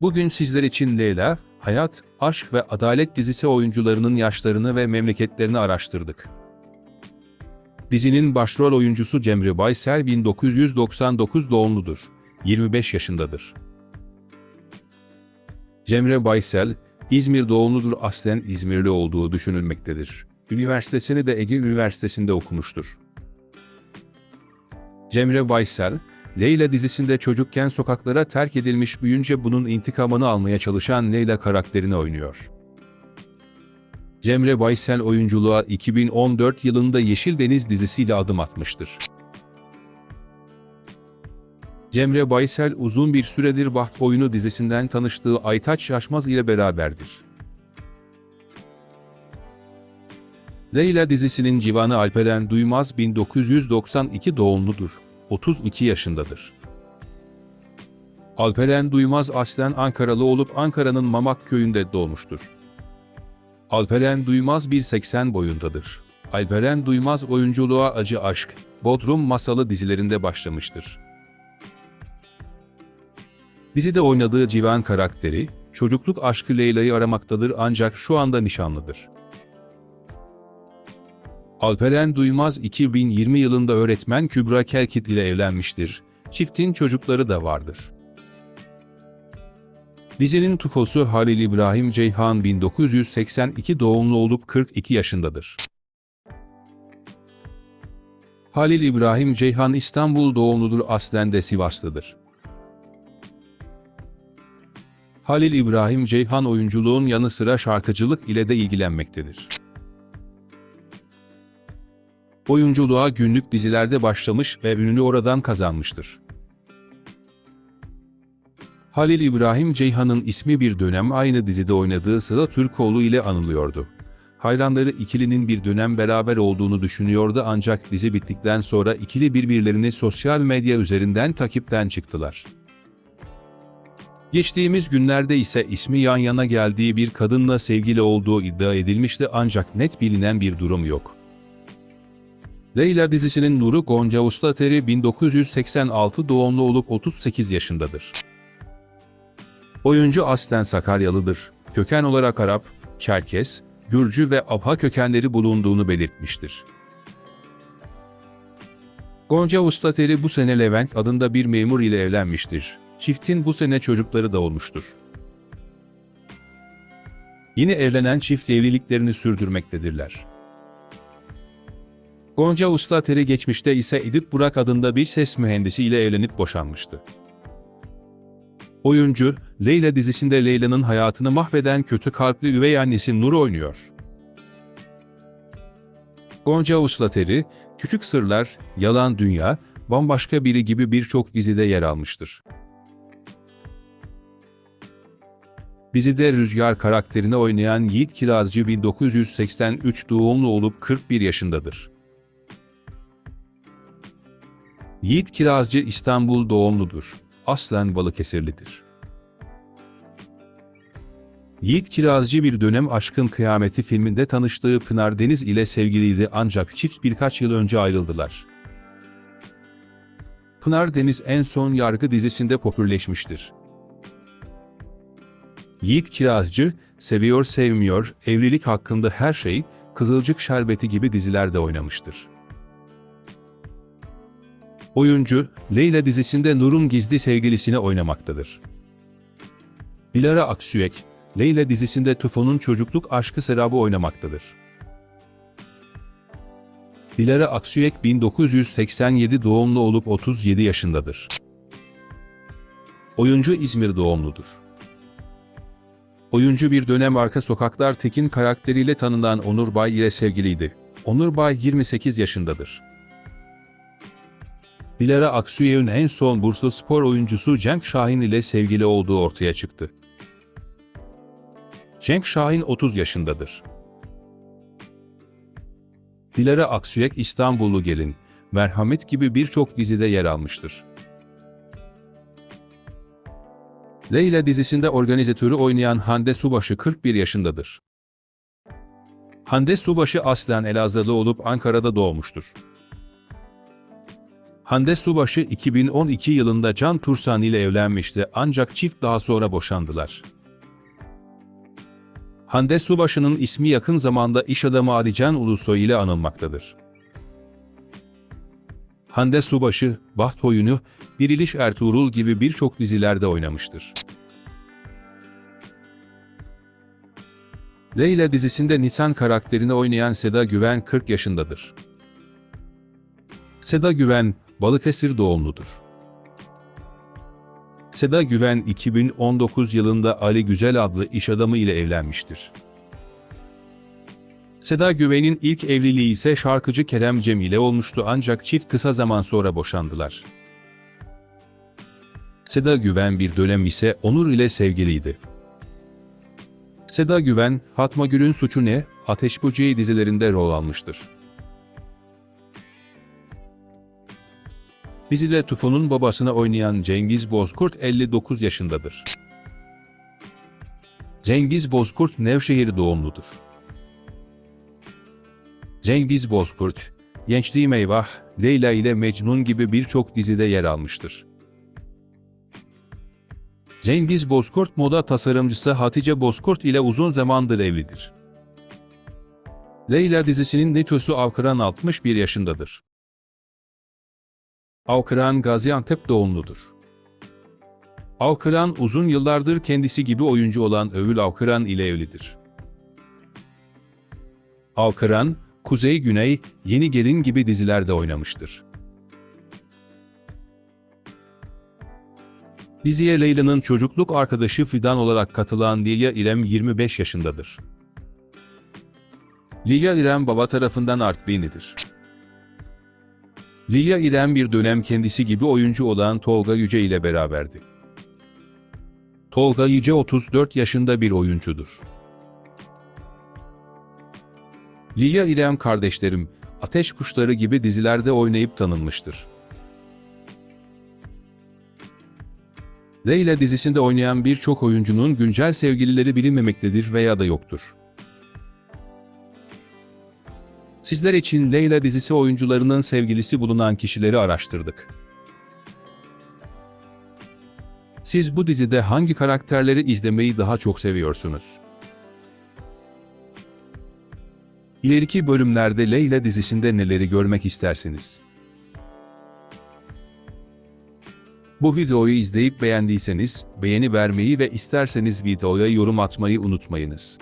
Bugün sizler için Leyla, Hayat, Aşk ve Adalet dizisi oyuncularının yaşlarını ve memleketlerini araştırdık. Dizinin başrol oyuncusu Cemre Baysel 1999 doğumludur. 25 yaşındadır. Cemre Baysel, İzmir doğumludur aslen İzmirli olduğu düşünülmektedir. Üniversitesini de Ege Üniversitesi'nde okumuştur. Cemre Baysel, Leyla dizisinde çocukken sokaklara terk edilmiş büyünce bunun intikamını almaya çalışan Leyla karakterini oynuyor. Cemre Baysel oyunculuğa 2014 yılında Yeşil Deniz dizisiyle adım atmıştır. Cemre Baysel uzun bir süredir Baht Oyunu dizisinden tanıştığı Aytaç Yaşmaz ile beraberdir. Leyla dizisinin civanı Alperen Duymaz 1992 doğumludur. 32 yaşındadır. Alperen Duymaz aslen Ankaralı olup Ankara'nın Mamak köyünde doğmuştur. Alperen Duymaz 1.80 boyundadır. Alperen Duymaz oyunculuğa Acı Aşk, Bodrum Masalı dizilerinde başlamıştır. Dizide oynadığı Civan karakteri, çocukluk aşkı Leyla'yı aramaktadır ancak şu anda nişanlıdır. Alperen Duymaz 2020 yılında öğretmen Kübra Kelkit ile evlenmiştir. Çiftin çocukları da vardır. Dizinin tufosu Halil İbrahim Ceyhan 1982 doğumlu olup 42 yaşındadır. Halil İbrahim Ceyhan İstanbul doğumludur aslen de Sivaslıdır. Halil İbrahim Ceyhan oyunculuğun yanı sıra şarkıcılık ile de ilgilenmektedir. Oyunculuğa günlük dizilerde başlamış ve ününü oradan kazanmıştır. Halil İbrahim Ceyhan'ın ismi bir dönem aynı dizide oynadığı Sıla Türkoğlu ile anılıyordu. Hayranları ikilinin bir dönem beraber olduğunu düşünüyordu ancak dizi bittikten sonra ikili birbirlerini sosyal medya üzerinden takipten çıktılar. Geçtiğimiz günlerde ise ismi yan yana geldiği bir kadınla sevgili olduğu iddia edilmişti ancak net bilinen bir durum yok. Leyla dizisinin Nuru Gonca Ustateri 1986 doğumlu olup 38 yaşındadır. Oyuncu aslen Sakaryalıdır. Köken olarak Arap, Çerkes, Gürcü ve Abha kökenleri bulunduğunu belirtmiştir. Gonca Ustateri bu sene Levent adında bir memur ile evlenmiştir. Çiftin bu sene çocukları da olmuştur. Yine evlenen çift evliliklerini sürdürmektedirler. Gonca Ustateri geçmişte ise Edip Burak adında bir ses mühendisi ile evlenip boşanmıştı. Oyuncu, Leyla dizisinde Leyla'nın hayatını mahveden kötü kalpli üvey annesi Nur oynuyor. Gonca Uslateri, Küçük Sırlar, Yalan Dünya, Bambaşka Biri gibi birçok dizide yer almıştır. Dizide Rüzgar karakterini oynayan Yiğit Kirazcı 1983 doğumlu olup 41 yaşındadır. Yiğit Kirazcı İstanbul doğumludur. Aslen Balıkesirlidir. Yiğit Kirazcı bir dönem Aşkın Kıyameti filminde tanıştığı Pınar Deniz ile sevgiliydi ancak çift birkaç yıl önce ayrıldılar. Pınar Deniz en son Yargı dizisinde popürleşmiştir. Yiğit Kirazcı, Seviyor Sevmiyor, Evlilik Hakkında Her Şey, Kızılcık Şerbeti gibi dizilerde oynamıştır. Oyuncu, Leyla dizisinde Nur'un gizli sevgilisini oynamaktadır. Dilara Aksüyek, Leyla dizisinde Tufo'nun çocukluk aşkı Serap'ı oynamaktadır. Dilara Aksüyek 1987 doğumlu olup 37 yaşındadır. Oyuncu İzmir doğumludur. Oyuncu bir dönem Arka Sokaklar Tekin karakteriyle tanınan Onur Bay ile sevgiliydi. Onur Bay 28 yaşındadır. Dilara Aksüyek'in en son Bursa spor oyuncusu Cenk Şahin ile sevgili olduğu ortaya çıktı. Cenk Şahin 30 yaşındadır. Dilara Aksüyek İstanbullu Gelin, Merhamet gibi birçok dizide yer almıştır. Leyla dizisinde organizatörü oynayan Hande Subaşı 41 yaşındadır. Hande Subaşı aslen Elazığlı olup Ankara'da doğmuştur. Hande Subaşı 2012 yılında Can Tursan ile evlenmişti ancak çift daha sonra boşandılar. Hande Subaşı'nın ismi yakın zamanda iş adamı Alican Ulusoy ile anılmaktadır. Hande Subaşı, Baht Oyunu, Diriliş Ertuğrul gibi birçok dizilerde oynamıştır. Leyla dizisinde Nisan karakterini oynayan Seda Güven 40 yaşındadır. Seda Güven, Balıkesir doğumludur. Seda Güven 2019 yılında Ali Güzel adlı iş adamı ile evlenmiştir. Seda Güven'in ilk evliliği ise şarkıcı Kerem Cem ile olmuştu ancak çift kısa zaman sonra boşandılar. Seda Güven bir dönem ise Onur ile sevgiliydi. Seda Güven, Fatma Gül'ün Suçu Ne, Ateş Böceği dizilerinde rol almıştır. Dizide Tufo'nun babasını oynayan Cengiz Bozkurt 59 yaşındadır. Cengiz Bozkurt Nevşehir doğumludur. Cengiz Bozkurt, Gençliğim Eyvah, Leyla ile Mecnun gibi birçok dizide yer almıştır. Cengiz Bozkurt moda tasarımcısı Hatice Bozkurt ile uzun zamandır evlidir. Leyla dizisinin neçösü Avkıran 61 yaşındadır. Avkıran Gaziantep doğumludur. Avkıran uzun yıllardır kendisi gibi oyuncu olan Övül Avkıran ile evlidir. Avkıran, Kuzey Güney, Yeni Gelin gibi dizilerde oynamıştır. Diziye Leyla'nın çocukluk arkadaşı Fidan olarak katılan Lilya İrem 25 yaşındadır. Lilya İrem baba tarafından Artvinlidir. Lilya İrem bir dönem kendisi gibi oyuncu olan Tolga Yüce ile beraberdi. Tolga Yüce 34 yaşında bir oyuncudur. Lilya İrem kardeşlerim, Ateş Kuşları gibi dizilerde oynayıp tanınmıştır. Leyla dizisinde oynayan birçok oyuncunun güncel sevgilileri bilinmemektedir veya da yoktur. Sizler için Leyla dizisi oyuncularının sevgilisi bulunan kişileri araştırdık. Siz bu dizide hangi karakterleri izlemeyi daha çok seviyorsunuz? İleriki bölümlerde Leyla dizisinde neleri görmek istersiniz? Bu videoyu izleyip beğendiyseniz beğeni vermeyi ve isterseniz videoya yorum atmayı unutmayınız.